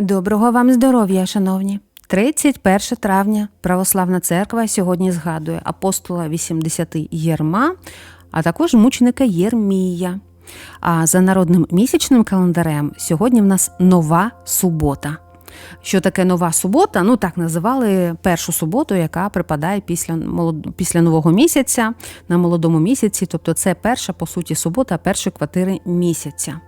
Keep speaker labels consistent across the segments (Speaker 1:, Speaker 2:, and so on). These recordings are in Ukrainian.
Speaker 1: Доброго вам здоров'я, шановні! 31 травня Православна церква сьогодні згадує апостола 80 Єрма, а також мученика Єрмія. А за народним місячним календарем сьогодні в нас нова субота. Що таке нова субота? Ну так називали першу суботу, яка припадає після молод... після нового місяця на молодому місяці. Тобто це перша, по суті, субота першої квартири місяця.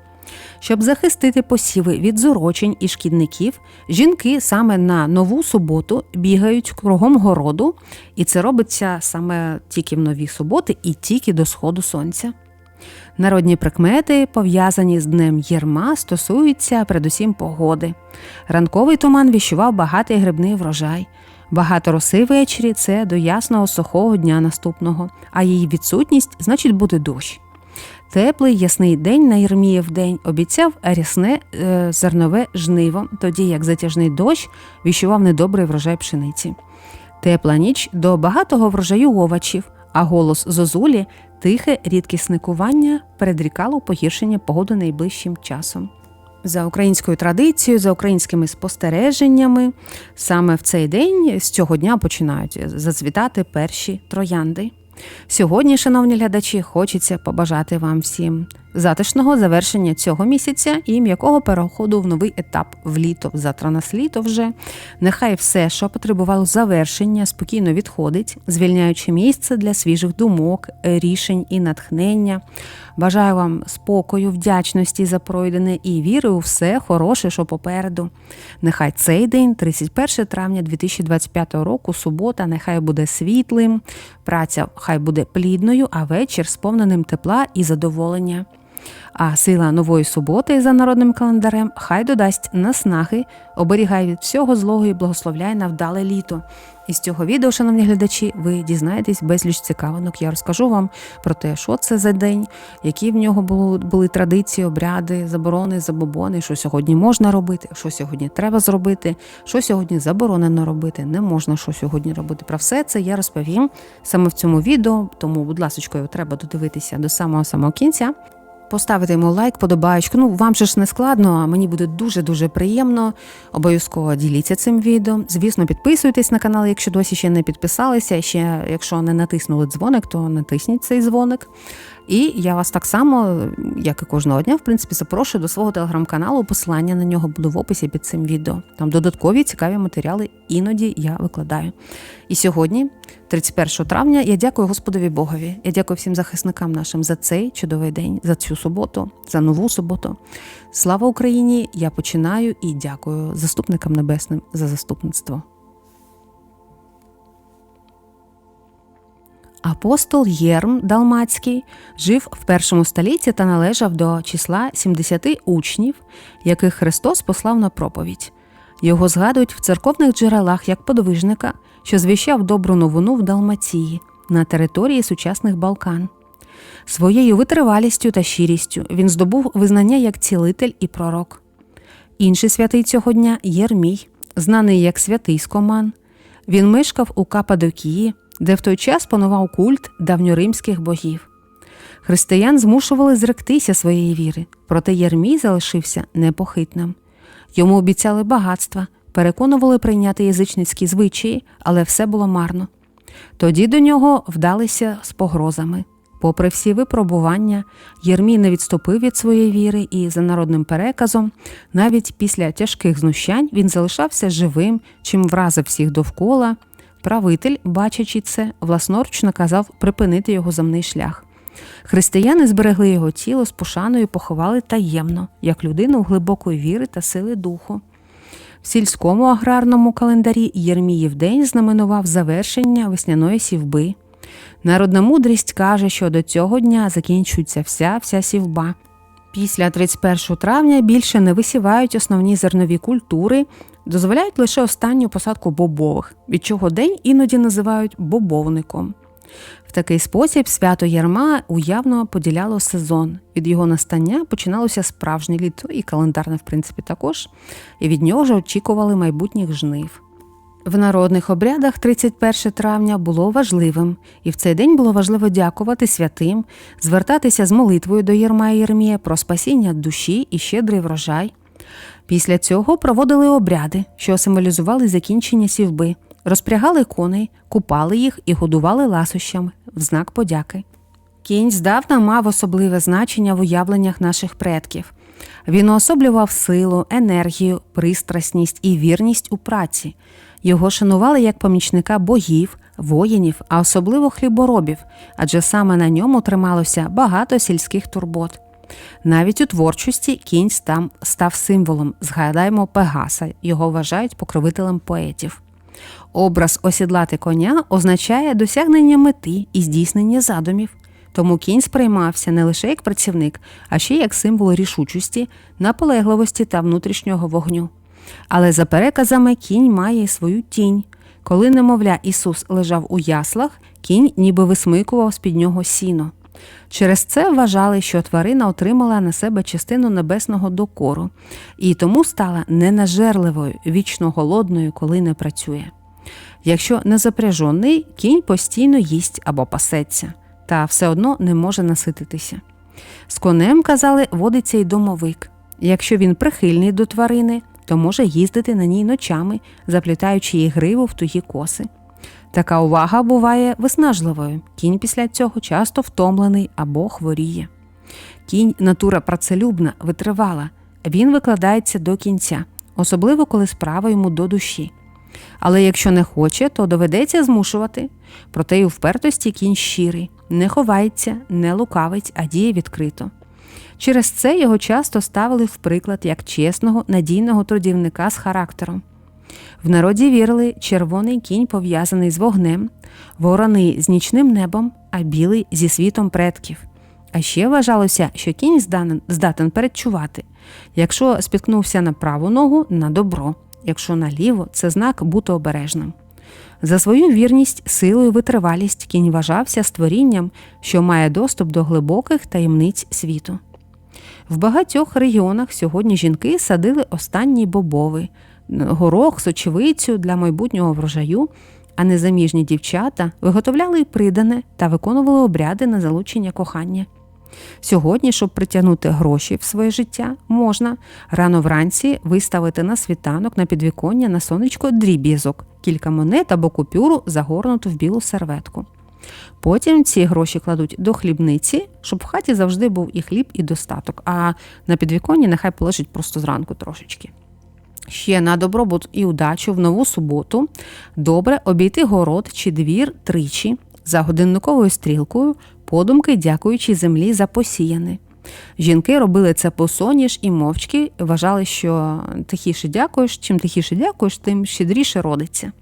Speaker 1: Щоб захистити посіви від зурочень і шкідників, жінки саме на нову суботу бігають кругом городу, і це робиться саме тільки в нові суботи і тільки до сходу сонця. Народні прикмети, пов'язані з Днем Єрма, стосуються передусім погоди. Ранковий туман віщував багатий грибний врожай. Багато роси ввечері це до ясного сухого дня наступного, а її відсутність значить буде дощ. Теплий ясний день на Єрміїв день обіцяв рясне е, зернове жниво, тоді як затяжний дощ віщував недобрий врожай пшениці. Тепла ніч до багатого врожаю овочів, а голос зозулі тихе рідкісне кування передрікало погіршення погоди найближчим часом. За українською традицією, за українськими спостереженнями, саме в цей день з цього дня починають зацвітати перші троянди. Сьогодні, шановні глядачі, хочеться побажати вам всім затишного завершення цього місяця і м'якого переходу в новий етап в літо. Завтра нас літо вже. Нехай все, що потребувало завершення, спокійно відходить, звільняючи місце для свіжих думок, рішень і натхнення. Бажаю вам спокою, вдячності за пройдене і віри у все хороше, що попереду. Нехай цей день, 31 травня 2025 року, субота, нехай буде світлим, праця хай буде плідною, а вечір сповненим тепла і задоволення. А сила нової суботи за народним календарем хай додасть наснаги, оберігай від всього злого і благословляє на вдале літо. Із цього відео, шановні глядачі, ви дізнаєтесь безліч цікавинок. Я розкажу вам про те, що це за день, які в нього були, були традиції, обряди, заборони, забобони, що сьогодні можна робити, що сьогодні треба зробити, що сьогодні заборонено робити, не можна що сьогодні робити. Про все це я розповім саме в цьому відео. Тому, будь ласка, його треба додивитися до самого самого кінця поставити йому лайк, подобаєчку. Ну, вам же ж не складно, а мені буде дуже-дуже приємно. Обов'язково діліться цим відео. Звісно, підписуйтесь на канал, якщо досі ще не підписалися. Ще якщо не натиснули дзвоник, то натисніть цей дзвоник. І я вас так само, як і кожного дня, в принципі, запрошую до свого телеграм-каналу. Посилання на нього буде в описі під цим відео. Там додаткові цікаві матеріали іноді я викладаю. І сьогодні, 31 травня, я дякую Господові Богові. Я дякую всім захисникам нашим за цей чудовий день, за цю суботу, за нову суботу. Слава Україні! Я починаю і дякую заступникам небесним за заступництво. Апостол Єрм Далмацький жив в першому столітті та належав до числа 70 учнів, яких Христос послав на проповідь. Його згадують в церковних джерелах як подвижника, що звіщав добру новину в Далмації на території сучасних Балкан. Своєю витривалістю та щирістю він здобув визнання як цілитель і пророк. Інший святий цього дня Єрмій, знаний як святий Скоман. Він мешкав у Кападокії де в той час панував культ давньоримських богів. Християн змушували зректися своєї віри, проте Єрмій залишився непохитним. Йому обіцяли багатства, переконували прийняти язичницькі звичаї, але все було марно. Тоді до нього вдалися з погрозами. Попри всі випробування, Єрмій не відступив від своєї віри і, за народним переказом, навіть після тяжких знущань він залишався живим, чим вразив всіх довкола Правитель, бачачи це, власноруч наказав припинити його земний шлях. Християни зберегли його тіло з пошаною, поховали таємно, як людину глибокої віри та сили духу. В сільському аграрному календарі Єрміїв день знаменував завершення весняної сівби. Народна мудрість каже, що до цього дня закінчується вся вся сівба. Після 31 травня більше не висівають основні зернові культури, дозволяють лише останню посадку бобових, від чого день іноді називають бобовником. В такий спосіб свято Ярма уявно поділяло сезон. Від його настання починалося справжнє літо і календарне, в принципі, також, і від нього ж очікували майбутніх жнив. В народних обрядах 31 травня було важливим, і в цей день було важливо дякувати святим, звертатися з молитвою до Єрма і Єрмія про спасіння душі і щедрий врожай. Після цього проводили обряди, що символізували закінчення сівби, розпрягали коней, купали їх і годували ласощами в знак подяки. Кінь здавна мав особливе значення в уявленнях наших предків. Він уособлював силу, енергію, пристрасність і вірність у праці. Його шанували як помічника богів, воїнів, а особливо хліборобів, адже саме на ньому трималося багато сільських турбот. Навіть у творчості кінь там став символом. Згадаємо Пегаса, його вважають покровителем поетів. Образ осідлати коня означає досягнення мети і здійснення задумів. Тому кінь сприймався не лише як працівник, а ще як символ рішучості, наполегливості та внутрішнього вогню. Але за переказами кінь має й свою тінь. Коли немовля Ісус лежав у яслах, кінь ніби висмикував з під нього сіно. Через це вважали, що тварина отримала на себе частину небесного докору і тому стала ненажерливою, вічно голодною, коли не працює. Якщо не запряжений, кінь постійно їсть або пасеться, та все одно не може насититися. З конем, казали, водиться й домовик. Якщо він прихильний до тварини, то може їздити на ній ночами, заплітаючи їй гриву в тугі коси. Така увага буває виснажливою. Кінь після цього часто втомлений або хворіє. Кінь натура працелюбна, витривала. Він викладається до кінця, особливо коли справа йому до душі. Але якщо не хоче, то доведеться змушувати. Проте й у впертості кінь щирий, не ховається, не лукавить, а діє відкрито. Через це його часто ставили в приклад як чесного, надійного трудівника з характером. В народі вірили, червоний кінь пов'язаний з вогнем, вороний з нічним небом, а білий зі світом предків. А ще вважалося, що кінь здатен, передчувати. Якщо спіткнувся на праву ногу на добро, якщо наліво це знак бути обережним. За свою вірність, силу і витривалість кінь вважався створінням, що має доступ до глибоких таємниць світу. В багатьох регіонах сьогодні жінки садили останній бобови, горох, сочевицю для майбутнього врожаю, а незаміжні дівчата виготовляли придане та виконували обряди на залучення кохання. Сьогодні, щоб притягнути гроші в своє життя, можна рано вранці виставити на світанок на підвіконня на сонечко дріб'язок, кілька монет або купюру загорнуту в білу серветку. Потім ці гроші кладуть до хлібниці, щоб в хаті завжди був і хліб, і достаток, а на підвіконні нехай полежить просто зранку трошечки. Ще на добробут і удачу в нову суботу добре обійти город чи двір тричі за годинниковою стрілкою, подумки дякуючи землі за посіяне. Жінки робили це по соніш і мовчки, вважали, що тихіше дякуєш, чим тихіше дякуєш, тим щедріше родиться.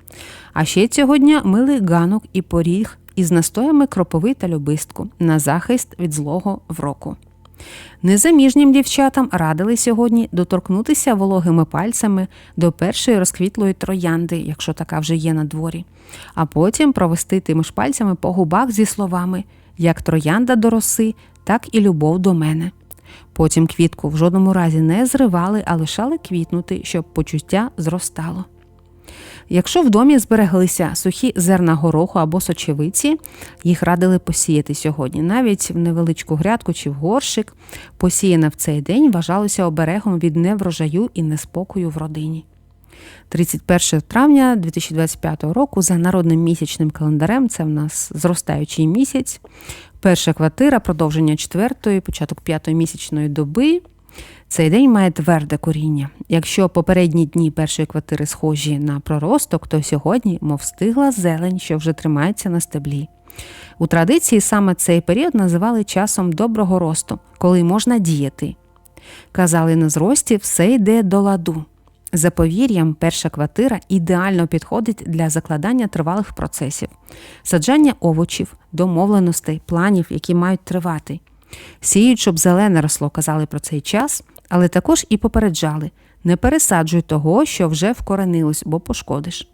Speaker 1: А ще цього дня мили ганок і поріг із настоями кроповий та любистку на захист від злого вроку. Незаміжнім дівчатам радили сьогодні доторкнутися вологими пальцями до першої розквітлої троянди, якщо така вже є на дворі, а потім провести тими ж пальцями по губах зі словами як троянда до роси, так і любов до мене. Потім квітку в жодному разі не зривали, а лишали квітнути, щоб почуття зростало. Якщо в домі збереглися сухі зерна гороху або сочевиці, їх радили посіяти сьогодні. Навіть в невеличку грядку чи в горшик, посіяне в цей день вважалося оберегом від неврожаю і неспокою в родині. 31 травня 2025 року за народним місячним календарем, це в нас зростаючий місяць, перша квартира, продовження четвертої, початок п'ятої місячної доби. Цей день має тверде коріння. Якщо попередні дні першої квартири схожі на проросток, то сьогодні, мов стигла зелень, що вже тримається на стеблі. У традиції саме цей період називали часом доброго росту, коли можна діяти. Казали на зрості, все йде до ладу. За повір'ям, перша квартира ідеально підходить для закладання тривалих процесів, саджання овочів, домовленостей, планів, які мають тривати. Сіють, щоб зелене росло, казали про цей час, але також і попереджали не пересаджуй того, що вже вкоренилось, бо пошкодиш.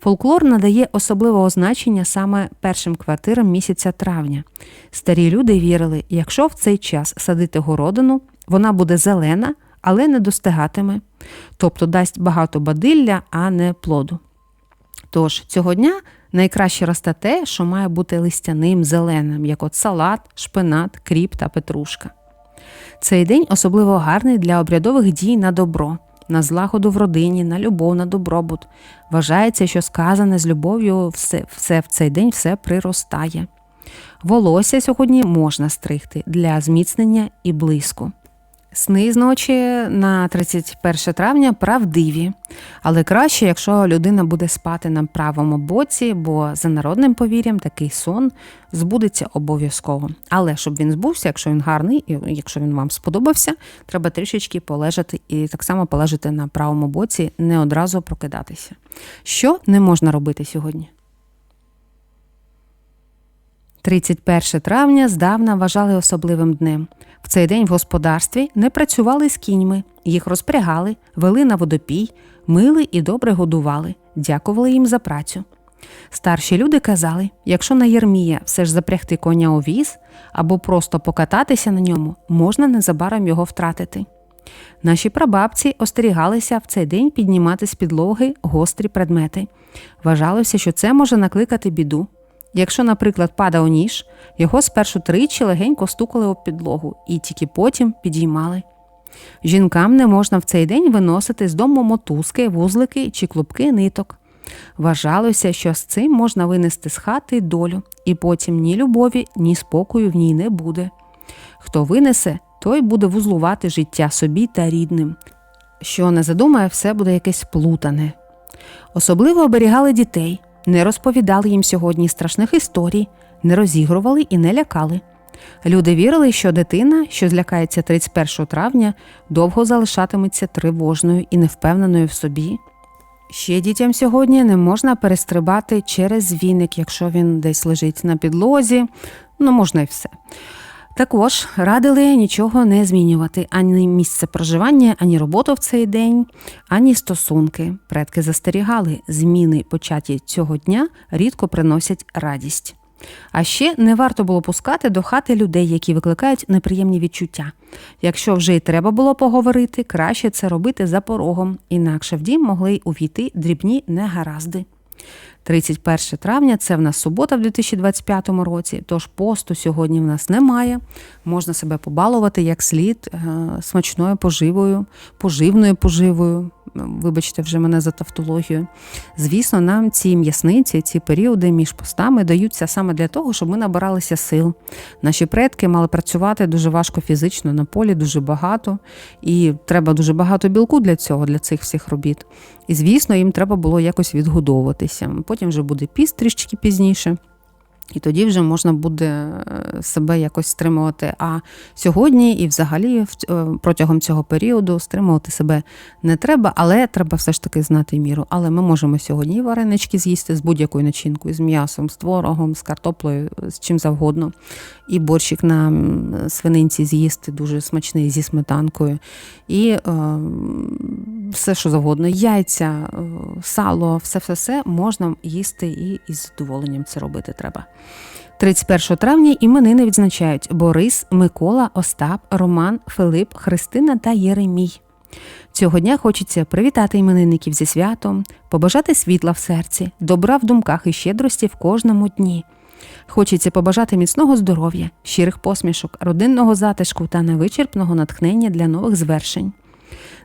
Speaker 1: Фолклор надає особливого значення саме першим квартирам місяця травня. Старі люди вірили, якщо в цей час садити городину, вона буде зелена, але не достигатиме, тобто дасть багато бадилля, а не плоду. Тож цього дня найкраще росте те, що має бути листяним, зеленим, як от салат, шпинат, кріп та петрушка. Цей день особливо гарний для обрядових дій на добро, на злагоду в родині, на любов, на добробут. Вважається, що сказане з любов'ю все, все в цей день все приростає. Волосся сьогодні можна стригти для зміцнення і блиску. Сни з ночі на 31 травня правдиві, але краще, якщо людина буде спати на правому боці, бо за народним повір'ям такий сон збудеться обов'язково. Але щоб він збувся, якщо він гарний, і якщо він вам сподобався, треба трішечки полежати і так само полежати на правому боці, не одразу прокидатися. Що не можна робити сьогодні? 31 травня здавна вважали особливим днем. В цей день в господарстві не працювали з кіньми, їх розпрягали, вели на водопій, мили і добре годували, дякували їм за працю. Старші люди казали, якщо на Єрмія все ж запрягти коня у віз або просто покататися на ньому, можна незабаром його втратити. Наші прабабці остерігалися в цей день піднімати з підлоги гострі предмети. Вважалося, що це може накликати біду. Якщо, наприклад, падав ніж, його спершу тричі легенько стукали об підлогу і тільки потім підіймали. Жінкам не можна в цей день виносити з дому мотузки, вузлики чи клубки ниток. Вважалося, що з цим можна винести з хати долю, і потім ні любові, ні спокою в ній не буде. Хто винесе, той буде вузлувати життя собі та рідним. Що не задумає, все буде якесь плутане. Особливо оберігали дітей, не розповідали їм сьогодні страшних історій, не розігрували і не лякали. Люди вірили, що дитина, що злякається 31 травня, довго залишатиметься тривожною і невпевненою в собі. Ще дітям сьогодні не можна перестрибати через віник, якщо він десь лежить на підлозі, ну можна і все. Також радили нічого не змінювати ані місце проживання, ані роботу в цей день, ані стосунки. Предки застерігали, зміни початі цього дня рідко приносять радість. А ще не варто було пускати до хати людей, які викликають неприємні відчуття. Якщо вже й треба було поговорити, краще це робити за порогом, інакше в дім могли увійти дрібні негаразди. 31 травня це в нас субота в 2025 році, тож посту сьогодні в нас немає. Можна себе побалувати як слід е, смачною поживою, поживною поживою. Вибачте, вже мене за тавтологію. Звісно, нам ці м'ясниці, ці періоди між постами даються саме для того, щоб ми набиралися сил. Наші предки мали працювати дуже важко фізично на полі, дуже багато, і треба дуже багато білку для цього, для цих всіх робіт. І, звісно, їм треба було якось відгодовуватися. Потім вже буде піст трішки пізніше. І тоді вже можна буде е, себе якось стримувати. А сьогодні і взагалі е, протягом цього періоду стримувати себе не треба, але треба все ж таки знати міру. Але ми можемо сьогодні варенички з'їсти з будь-якою начинкою, з м'ясом, з творогом, з картоплею, з чим завгодно. І борщик на свининці з'їсти дуже смачний зі сметанкою. І е, все, що завгодно, яйця, е, сало, все-все-все можна їсти і із задоволенням це робити треба. 31 травня іменини відзначають Борис, Микола, Остап, Роман, Филип, Христина та Єремій. Цього дня хочеться привітати іменинників зі святом, побажати світла в серці, добра в думках і щедрості в кожному дні. Хочеться побажати міцного здоров'я, щирих посмішок, родинного затишку та невичерпного натхнення для нових звершень.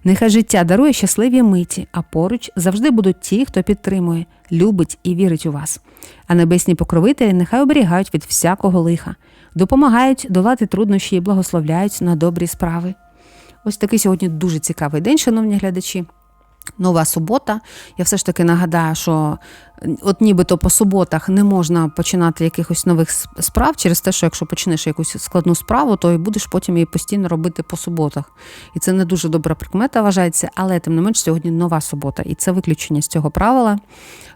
Speaker 1: Нехай життя дарує щасливі миті, а поруч завжди будуть ті, хто підтримує, любить і вірить у вас. А небесні покровителі нехай оберігають від всякого лиха, допомагають долати труднощі і благословляють на добрі справи. Ось такий сьогодні дуже цікавий день, шановні глядачі. Нова субота. Я все ж таки нагадаю, що от нібито по суботах не можна починати якихось нових справ через те, що якщо почнеш якусь складну справу, то і будеш потім її постійно робити по суботах. І це не дуже добра прикмета вважається, але тим не менш сьогодні нова субота. І це виключення з цього правила.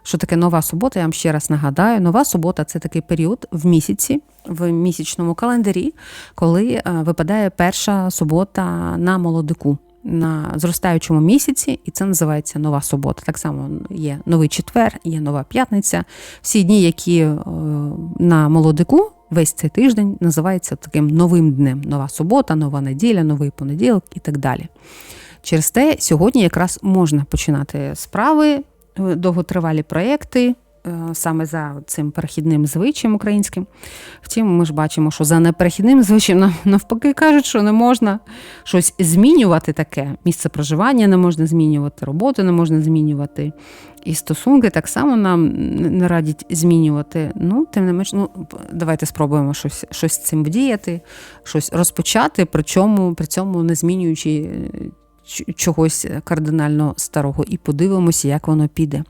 Speaker 1: Що таке нова субота? Я вам ще раз нагадаю. Нова субота це такий період в місяці, в місячному календарі, коли е, випадає перша субота на молодику на зростаючому місяці, і це називається нова субота. Так само є новий четвер, є нова п'ятниця. Всі дні, які е, на молодику. Весь цей тиждень називається таким новим днем: нова субота, нова неділя, новий понеділок і так далі. Через те, сьогодні якраз можна починати справи, е, довготривалі проєкти, е, саме за цим перехідним звичаєм українським. Втім, ми ж бачимо, що за неперехідним звичаєм навпаки кажуть, що не можна щось змінювати таке. Місце проживання не можна змінювати, роботу не можна змінювати. І стосунки так само нам не радять змінювати. Ну, тим не менш, ну давайте спробуємо щось, щось з цим вдіяти, щось розпочати, причому при цьому не змінюючи е, чогось кардинально старого, і подивимося, як воно піде.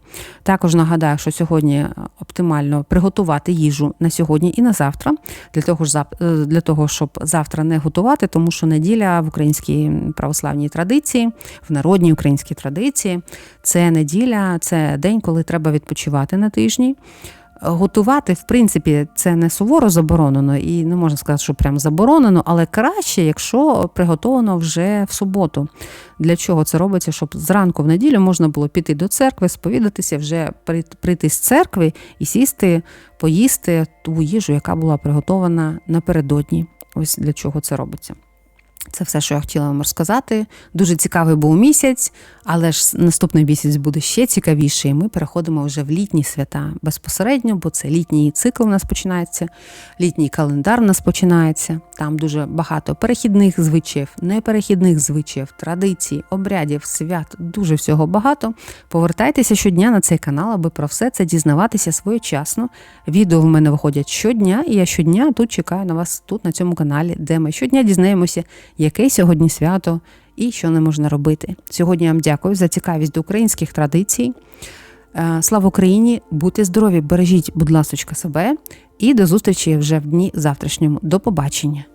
Speaker 1: Також нагадаю, що сьогодні оптимально приготувати їжу на сьогодні і на завтра, для того, е, для того щоб завтра не готувати, тому що неділя в українській православній традиції, в народній українській традиції, це неділя, це день, коли треба відпочивати на тижні. Готувати, в принципі, це не суворо заборонено, і не можна сказати, що прям заборонено, але краще, якщо приготовано вже в суботу. Для чого це робиться? Щоб зранку в неділю можна було піти до церкви, сповідатися, вже прийти з церкви і сісти, поїсти ту їжу, яка була приготована напередодні. Ось для чого це робиться. Це все, що я хотіла вам розказати. Дуже цікавий був місяць, але ж наступний місяць буде ще цікавіший. Ми переходимо вже в літні свята безпосередньо, бо це літній цикл у нас починається, літній календар у нас починається. Там дуже багато перехідних звичаїв, неперехідних звичаїв, традицій, обрядів, свят, дуже всього багато. Повертайтеся щодня на цей канал, аби про все це дізнаватися своєчасно. Відео в мене виходять щодня, і я щодня тут чекаю на вас тут на цьому каналі, де ми щодня дізнаємося, яке сьогодні свято і що не можна робити. Сьогодні я вам дякую за цікавість до українських традицій. Е, Слава Україні! Будьте здорові, бережіть, будь ласочка, себе, і до зустрічі вже в дні завтрашньому. До побачення!